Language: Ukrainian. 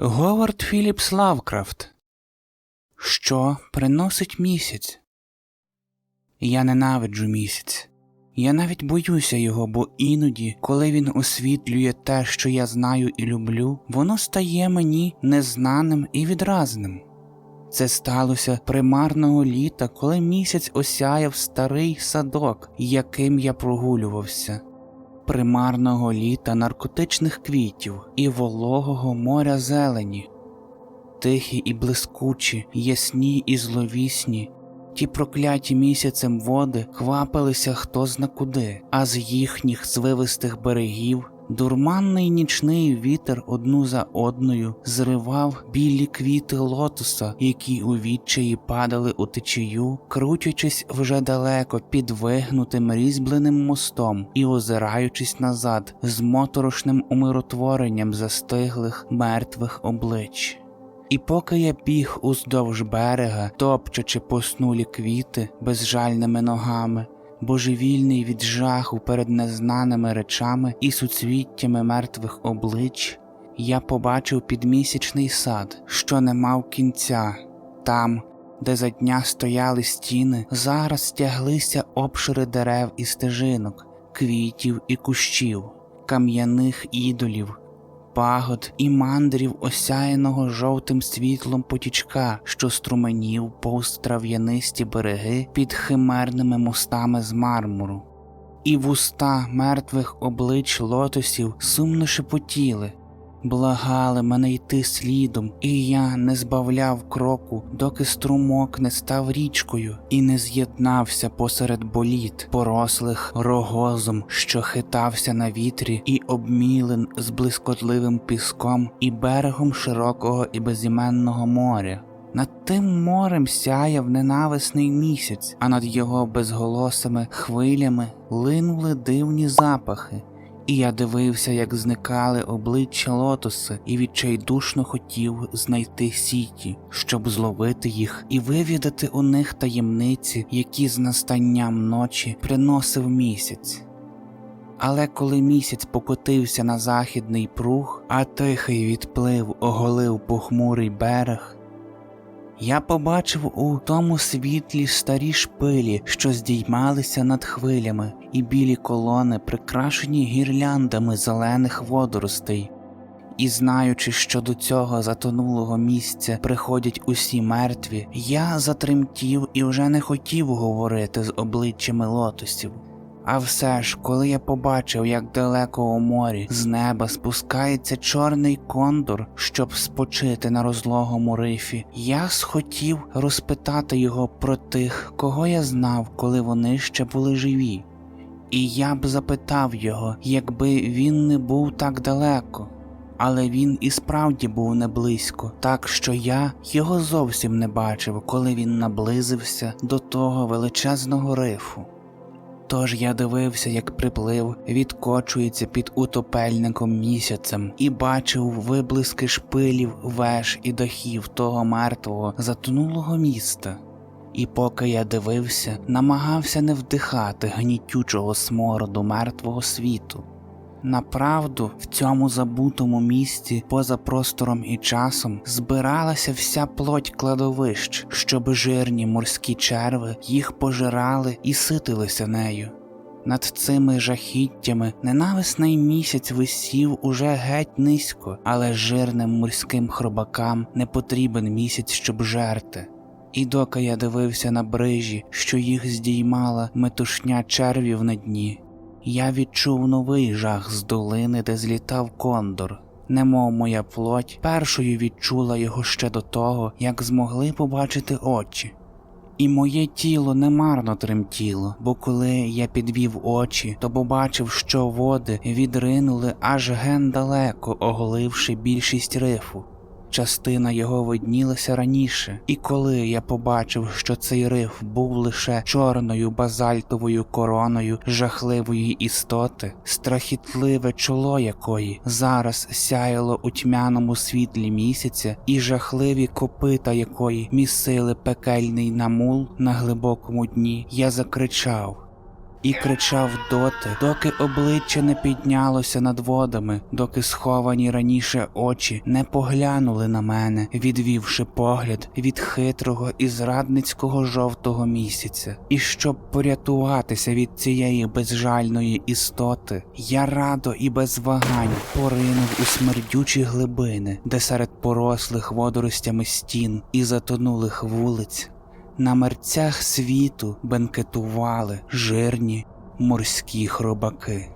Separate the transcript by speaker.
Speaker 1: Говард Філіпс Лавкрафт. Що приносить місяць? Я ненавиджу місяць. Я навіть боюся його, бо іноді, коли він освітлює те, що я знаю і люблю, воно стає мені незнаним і відразним. Це сталося примарного літа, коли місяць осяяв старий садок, яким я прогулювався, примарного літа наркотичних квітів і вологого моря зелені, тихі і блискучі, ясні і зловісні. Ті прокляті місяцем води квапилися хто зна куди, а з їхніх звивистих берегів дурманний нічний вітер одну за одною зривав білі квіти лотоса, які у відчаї падали у течію, крутячись вже далеко під вигнутим різьбленим мостом і озираючись назад з моторошним умиротворенням застиглих мертвих облич. І поки я біг уздовж берега, топчучи поснулі квіти безжальними ногами, божевільний від жаху перед незнаними речами і суцвіттями мертвих облич, я побачив підмісячний сад, що не мав кінця, там, де за дня стояли стіни, зараз стяглися обшири дерев і стежинок, квітів і кущів, кам'яних ідолів пагод і мандрів осяяного жовтим світлом потічка, що струменів повз трав'янисті береги під химерними мостами з мармуру, і вуста мертвих облич лотосів сумно шепотіли, благали мене йти слідом, і я не збавляв кроку, доки струмок не став річкою і не з'єднався посеред боліт, порослих рогозом, що хитався на вітрі, і обмілен з блискотливим піском і берегом широкого і безіменного моря. Над тим морем сяяв ненависний місяць, а над його безголосими хвилями линули дивні запахи, і я дивився, як зникали обличчя лотоси, і відчайдушно хотів знайти сіті, щоб зловити їх і вивідати у них таємниці, які з настанням ночі приносив місяць. Але коли місяць покотився на західний пруг, а тихий відплив оголив похмурий берег, я побачив у тому світлі старі шпилі, що здіймалися над хвилями, і білі колони, прикрашені гірляндами зелених водоростей. І знаючи, що до цього затонулого місця приходять усі мертві, я затремтів і вже не хотів говорити з обличчями лотосів. А все ж, коли я побачив, як далеко у морі з неба спускається чорний кондор, щоб спочити на розлогому рифі, я схотів розпитати його про тих, кого я знав, коли вони ще були живі. І я б запитав його, якби він не був так далеко. Але він і справді був не близько, так що я його зовсім не бачив, коли він наблизився до того величезного рифу. Тож я дивився, як приплив відкочується під утопельником місяцем, і бачив виблиски шпилів, веж і дахів того мертвого затонулого міста. І поки я дивився, намагався не вдихати гнітючого смороду мертвого світу. Направду, в цьому забутому місці, поза простором і часом, збиралася вся плоть кладовищ, щоб жирні морські черви їх пожирали і ситилися нею. Над цими жахіттями ненависний місяць висів уже геть низько, але жирним морським хробакам не потрібен місяць, щоб жерти. І доки я дивився на брижі, що їх здіймала метушня червів на дні, я відчув новий жах з долини, де злітав кондор, немов моя плоть першою відчула його ще до того, як змогли побачити очі. І моє тіло немарно тремтіло, бо коли я підвів очі, то побачив, що води відринули аж ген далеко, оголивши більшість рифу. Частина його виднілася раніше, і коли я побачив, що цей риф був лише чорною базальтовою короною жахливої істоти, страхітливе чоло якої зараз сяяло у тьмяному світлі місяця, і жахливі копита якої місили пекельний намул на глибокому дні, я закричав. І кричав доти, доки обличчя не піднялося над водами, доки сховані раніше очі не поглянули на мене, відвівши погляд від хитрого і зрадницького жовтого місяця. І щоб порятуватися від цієї безжальної істоти, я радо і без вагань поринув у смердючі глибини, де серед порослих водоростями стін і затонулих вулиць на мерцях світу бенкетували жирні морські хробаки.